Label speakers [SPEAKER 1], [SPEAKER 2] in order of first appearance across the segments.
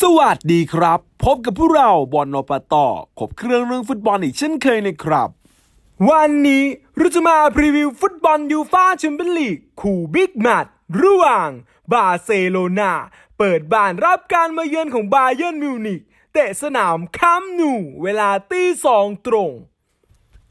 [SPEAKER 1] สวัสดีครับ พบกับพวกเราบอลนปต่อขบเครื่องเรื่องฟุตบอลอีกเช่นเคยนะครับ วันนี้เราจะมาพรีวิวฟุตบอลยูฟาแชมเปี้ยนลีก คู่บิ๊กแมตช์ระหว่าง บาร์เซโลนาเปิดบ้านรับการมาเยือนของบาเยิร์นมิวนิกเตะสนามคัมนู เวลาตีสองตรง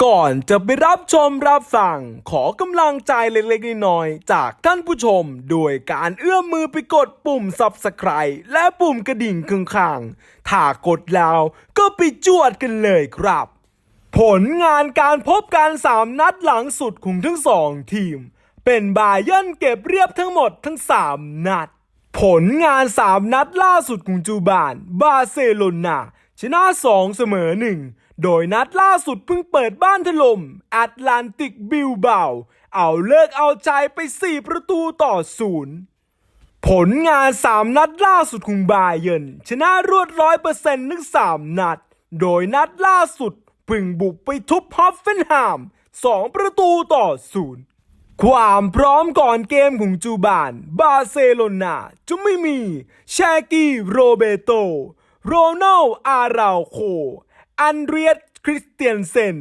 [SPEAKER 1] ก่อนจะไปรับชมรับฟัง ขอกำลังใจเล็กๆน้อยๆจากท่านผู้ชม โดยการเอื้อมมือไปกดปุ่ม Subscribe และปุ่มกระดิ่งข้างๆถ้ากดแล้วก็ไปจวดกันเลยครับ ผลงานการพบกันสามนัดหลังสุดของทั้งสองทีม เป็นบาเยิร์นเก็บเรียบทั้งหมดทั้ง 3 นัด ผลงาน 3 นัดล่าสุดของจูบาน บาร์เซโลนาชนะ 2 เสมอ 1 โดยนัดล่าสุดเพิ่งเปิดบ้านถล่มแอตแลนติกบิลเบาเอาเลิกเอาใจไป 4 ประตูต่อศูนย์ผลงาน 3 นัดล่าสุดของบาเยินชนะรวดร้อยเปอร์เซ็นต์ทั้ง3นัด โดยนัดล่าสุดเพึ่งบุกไปทุบฮอฟเฟนแฮม 2 ประตูต่อศูนย์ความพร้อมก่อนเกมของจูบาน บาร์เซโลนาจะไม่มี แชกี้โรเบโต โรนัลอาราโค อันเดรียสคริสเตียนเซน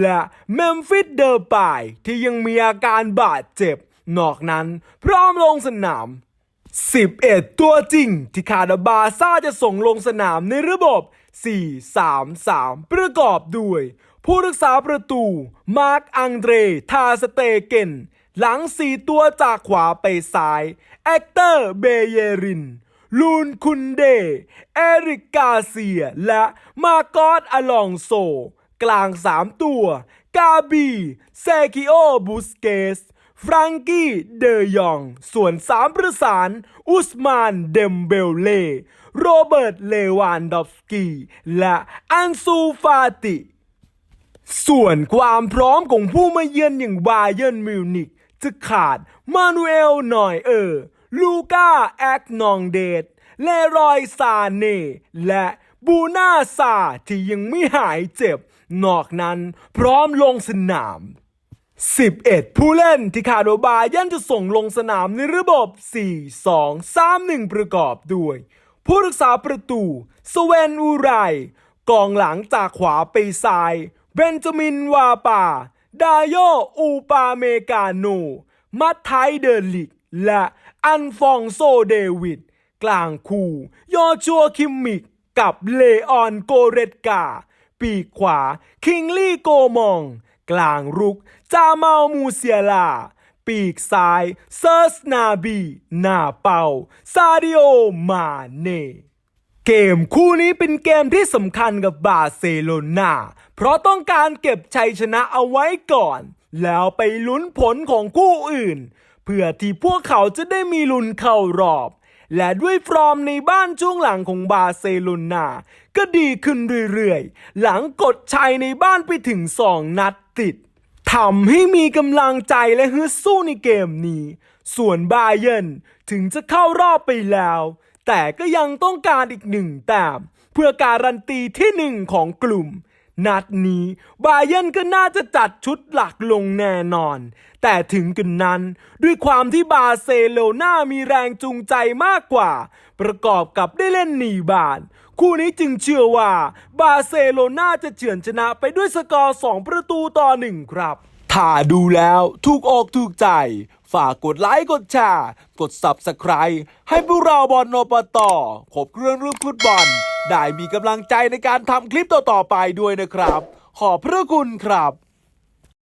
[SPEAKER 1] และเมมฟิสเดอร์ปายที่ยังมีอาการบาดเจ็บ นอกนั้นพร้อมลงสนาม 11 ตัวจริงที่คาดาบาซ่าจะส่งลงสนามในระบบ 4-3-3 ประกอบด้วย ผู้รักษาประตู มาร์กอังเดร ทาสเตเกน หลัง4ตัวจากขวาไปซ้าย แอคเตอร์ เบเยริน ลูนคุนเด เอริกกาเซีย และมาโกอสอลองโซ กลาง3ตัว กาบี เซคิโอ บุสเกส ฟรังกี้ เดยอง ส่วนสามประสาน อุสมาน เดมเบลเล่ โรเบิร์ต เลวานดอฟสกี และอันซูฟาติส่วนความพร้อมของผู้มาเยือนอย่างบาเยิร์นมิวนิกจะขาดมานูเอลหน่อยเออ ลูก้าแอกนองเดดเลรอยซาเน่และบูนาซาที่ยังไม่หายเจ็บ นอกนั้นพร้อมลงสนาม 11 ผู้เล่นที่คาโดบายันจะส่งลงสนามในระบบ 4-2-3-1 ประกอบด้วย ผู้รักษาประตูสเวนอูไร กองหลังจากขวาไปซ้าย เบนจามินวาปา ดาโยอูปาเมกาโน มัตไทเดลิก และ อันฟองโซเดวิด กลางคู่ ยอชัวคิมมิก กับเลออนโกเรตกา ปีกขวา คิงลี่โกมอง กลางรุก จาเมามูเซียลา ปีกซ้าย เซิร์สนาบีนาเปาซาดิโอมาเน่เกมคู่นี้เป็นเกมที่สำคัญกับบาร์เซโลนาเพราะต้องการเก็บชัยชนะเอาไว้ก่อน แล้วไปลุ้นผลของคู่อื่น เพื่อที่พวกเขาจะได้มีลุ้นเข้ารอบ และด้วยฟอร์มในบ้านช่วงหลังของบาร์เซโลนาก็ดีขึ้นเรื่อยๆ หลังกดชัยในบ้านไปถึง2นัดติดทำให้มีกำลังใจและฮึดสู้ในเกมนี้ ส่วนบาเยนถึงจะเข้ารอบไปแล้ว แต่ก็ยังต้องการอีกหนึ่งแต้มเพื่อการันตีที่หนึ่งของกลุ่ม นัดนี้บาเยิร์นก็น่าจะจัดชุดหลักลงแน่นอน แต่ถึงกันนั้น ด้วยความที่บาร์เซโลนามีแรงจูงใจมากกว่า ประกอบกับได้เล่นหนีบานคู่นี้จึงเชื่อว่า บาร์เซโลนาจะเฉือนชนะไปด้วยสกอร์2ประตูต่อหนึ่งครับถ้าดูแล้วถูกอกถูกใจ ฝากกดไลค์กดแชร์ กด Subscribe ให้พวกเราบอลโนปต่อขบเครื่องเรื่องฟุตบอล ได้มีกำลังใจในการทำคลิปต่อๆไปด้วยนะครับ ขอบพระคุณครับ